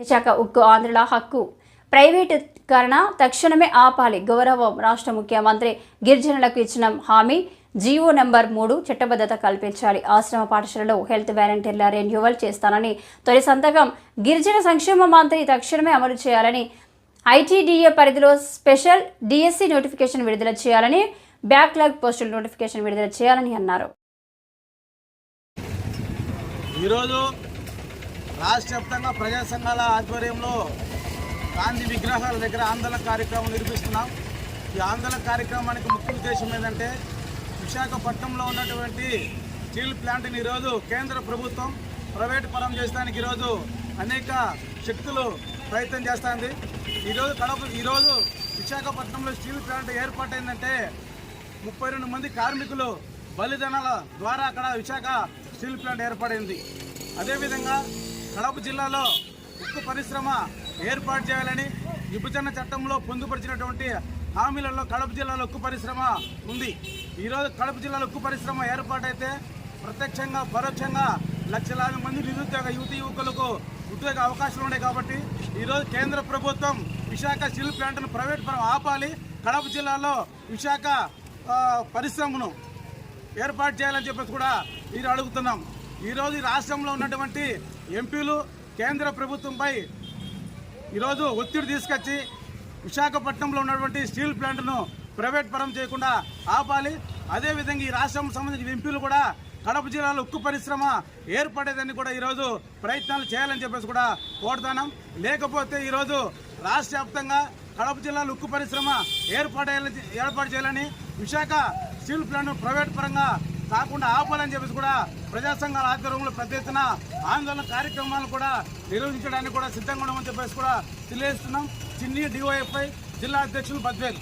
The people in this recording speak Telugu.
విశాఖ ఉక్కు ఆంధ్రుల హక్కు. ప్రైవేటీకరణ తక్షణమే ఆపాలి. గౌరవం రాష్ట్ర ముఖ్యమంత్రి గిరిజనులకు ఇచ్చిన హామీ జీవో నెంబర్ మూడు చట్టబద్ధత కల్పించాలి. ఆశ్రమ పాఠశాలలో హెల్త్ వాలంటీర్ల రెన్యువల్ చేస్తానని తొలి సంతకం గిరిజన సంక్షేమ మంత్రి తక్షణమే అమలు చేయాలని ఐటీడీఏ పరిధిలో స్పెషల్ డిఎస్సి నోటిఫికేషన్ విడుదల చేయాలని బ్యాక్లాగ్ పోస్టుల నోటిఫికేషన్ విడుదల చేయాలని అన్నారు. ఈరోజు రాష్ట్ర వ్యాప్తంగా ప్రజా సంఘాల ఆధ్వర్యంలో గాంధీ విగ్రహాల దగ్గర ఆందోళన కార్యక్రమం నిర్వహిస్తున్నాం. ఈ ఆందోళన కార్యక్రమానికి ముఖ్య ఉద్దేశం ఏంటంటే విశాఖపట్నంలో ఉన్నటువంటి స్టీల్ ప్లాంట్ని ఈరోజు కేంద్ర ప్రభుత్వం ప్రైవేట్ పరం చేసడానికి ఈరోజు అనేక శక్తులు ప్రయత్నం చేస్తుంది. ఈరోజు కడప ఈరోజు విశాఖపట్నంలో స్టీల్ ప్లాంట్ ఏర్పాటైందంటే ముప్పై రెండు మంది కార్మికులు బలిదానాల ద్వారా అక్కడ విశాఖ స్టీల్ ప్లాంట్ ఏర్పడింది. అదేవిధంగా కడప జిల్లాలో ఉక్కు పరిశ్రమ ఏర్పాటు చేయాలని విభజన చట్టంలో పొందుపరిచినటువంటి హామీలలో కడప జిల్లాలో ఉక్కు పరిశ్రమ ఉంది. ఈరోజు కడప జిల్లాలో ఉక్కు పరిశ్రమ ఏర్పాటైతే ప్రత్యక్షంగా పరోక్షంగా లక్షలాది మంది నిరుద్యోగ యువత యువకులకు ఉద్యోగ అవకాశాలు ఉన్నాయి కాబట్టి ఈరోజు కేంద్ర ప్రభుత్వం విశాఖ స్టీల్ ప్లాంట్ను ప్రైవేట్ పరం ఆపాలి. కడప జిల్లాలో విశాఖ పరిశ్రమను ఏర్పాటు చేయాలని చెప్పేసి కూడా మీరు అడుగుతున్నాం. ఈరోజు ఈ రాష్ట్రంలో ఉన్నటువంటి ఎంపీలు కేంద్ర ప్రభుత్వంపై ఈరోజు ఒత్తిడి తీసుకొచ్చి విశాఖపట్నంలో ఉన్నటువంటి స్టీల్ ప్లాంట్ను ప్రైవేట్ పరం చేయకుండా ఆపాలి. అదేవిధంగా ఈ రాష్ట్రం సంబంధించిన ఎంపీలు కూడా కడప జిల్లాలో ఉక్కు పరిశ్రమ ఏర్పడేదని కూడా ఈరోజు ప్రయత్నాలు చేయాలని చెప్పేసి కూడా కోరుతున్నాం. లేకపోతే ఈరోజు రాష్ట్ర వ్యాప్తంగా కడప జిల్లాలో ఉక్కు పరిశ్రమ ఏర్పడే ఏర్పాటు చేయాలని విశాఖ స్టీల్ ప్లాంట్ ప్రైవేట్ పరంగా కాకుండా ఆపాలని చెప్పేసి కూడా ప్రజా సంఘాల ఆధ్వర్యంలో పెద్ద ఎత్తున ఆందోళన కార్యక్రమాలు కూడా నిర్వహించడానికి కూడా సిద్ధంగా ఉండమని చెప్పేసి కూడా తెలియజేస్తున్నాం. చిన్ని డిఓఎఫ్ఐ జిల్లా అధ్యక్షులు బద్వేలు.